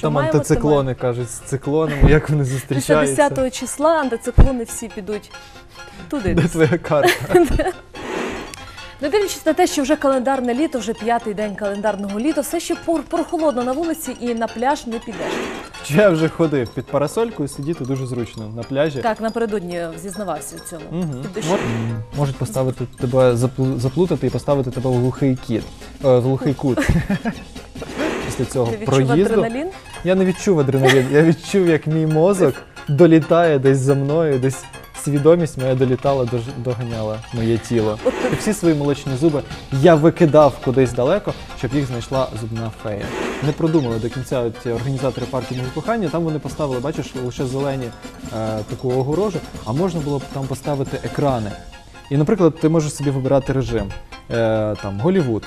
там маємо, антициклони кажуть з циклонами, як вони Після зустрічаються. 10 числа антициклони всі підуть туди. Де твоя карта? Не дивлячись на те, що вже календарне літо, вже п'ятий день календарного літа, все ще прохолодно на вулиці і на пляж не підеш. Чи я вже ходив під парасолькою, сидіти дуже зручно на пляжі. Так, напередодні зізнавався в цьому. Під. Мож- Можуть поставити тебе заплу- заплутати і поставити тебе в глухий кіт, е, в глухий кут. Після цього Ти відчув проїзду адреналін? я не відчув адреналін. Я відчув, як мій мозок долітає десь за мною, десь свідомість моя долітала, дож- доганяла моє тіло. І всі свої молочні зуби я викидав кудись далеко, щоб їх знайшла зубна фея. Не продумали до кінця ці організатори партії мого кохання. Там вони поставили, бачиш, лише зелені е, таку огорожу, а можна було б там поставити екрани. І, наприклад, ти можеш собі вибирати режим. Е, там Голівуд.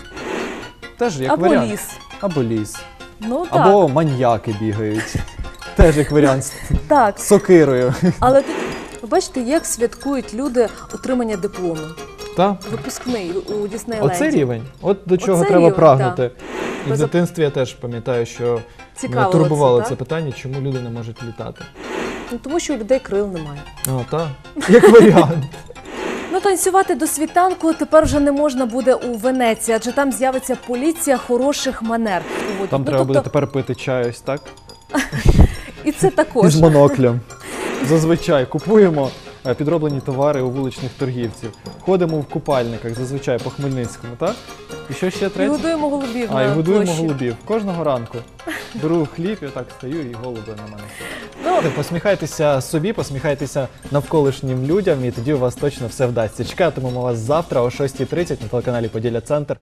Теж як або варіант. ліс. Або ліс. Ну так, Або маньяки бігають. Теж як варіант з сокирою. Але тут ви бачите, як святкують люди отримання диплому. Та? Випускний у Діснейленді. Оце рівень. От до чого Оце треба рівень, прагнути. І в Без- дитинстві я теж пам'ятаю, що мене турбувало це, це так? питання, чому люди не можуть літати. Ну, тому що у людей крил немає. О, та. Як варіант. Ну, танцювати до світанку тепер вже не можна буде у Венеції, адже там з'явиться поліція хороших манер. Там ну, треба тобто, буде тепер пити чай ось так. І це також. з моноклем. Зазвичай купуємо е, підроблені товари у вуличних торгівців. Ходимо в купальниках, зазвичай по Хмельницькому, так? І що ще І третє? годуємо голубів А, і на годуємо площі. голубів кожного ранку. Беру хліб я так стою, і голуби на мене. Ну, Посміхайтеся собі, посміхайтеся навколишнім людям, і тоді у вас точно все вдасться. Чекатимемо вас завтра о 6.30 на телеканалі Поділля Центр.